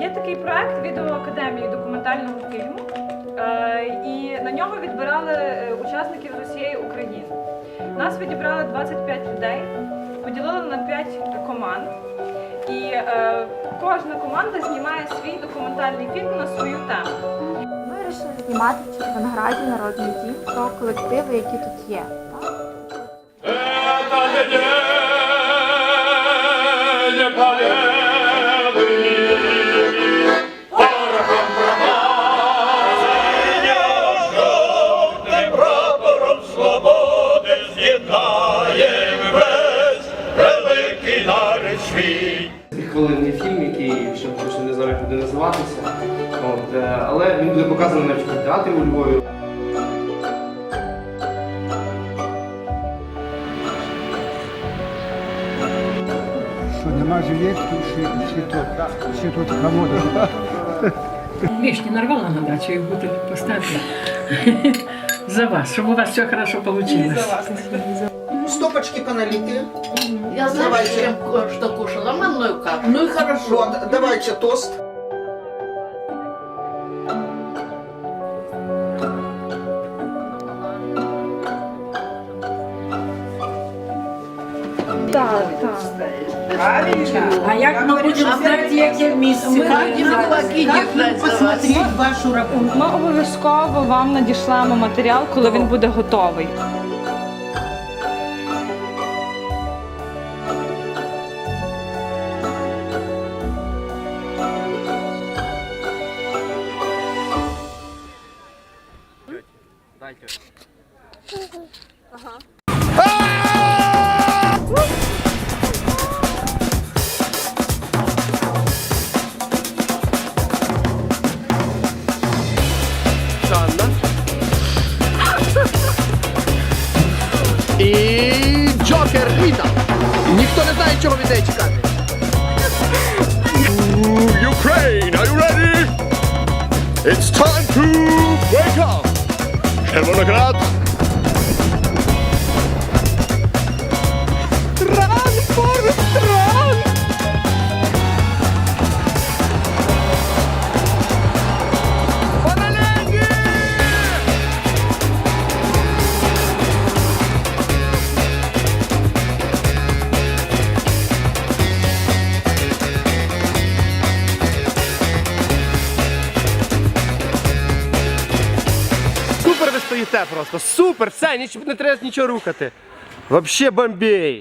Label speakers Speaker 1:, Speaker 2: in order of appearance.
Speaker 1: Є такий проект відеоакадемії документального фільму, е, і на нього відбирали е, учасників з усієї України. Нас відібрали 25 людей, поділили на 5 команд. І е, кожна команда знімає свій документальний фільм на свою тему.
Speaker 2: Ми вирішили знімати в Червонограді народний дім про колективи, які тут є. Так?
Speaker 3: Свободи весь великий народ свій.
Speaker 4: Хвилинний фільм, який ще точно не знаю, як буде називатися. От, е, але він буде показаний навіть в театрі у Львові.
Speaker 5: Що нема жилетки, ще, ще тут, ще тут комода.
Speaker 6: Видишь, не нарвала на дачу, их буду поставила. За вас, чтобы у вас все хорошо получилось.
Speaker 7: Стопочки поналиты.
Speaker 8: Я знаю,
Speaker 7: Давайте.
Speaker 8: чем что кушала, манную кашу. Ну и хорошо.
Speaker 7: Вот, давайте тост.
Speaker 6: А як ми будемо знати, яке місце?
Speaker 8: Будем кулаки за вас.
Speaker 6: вашу работу.
Speaker 1: Ми обов'язково вам надішлемо матеріал, коли він буде готовий.
Speaker 4: Жанна. Ніхто не знає, чого від неї чекати.
Speaker 3: Ukraine, are you ready? It's time to wake up! Червоноград!
Speaker 4: стоїте просто, супер, все, не треба нічого рухати. Вообще бомбей.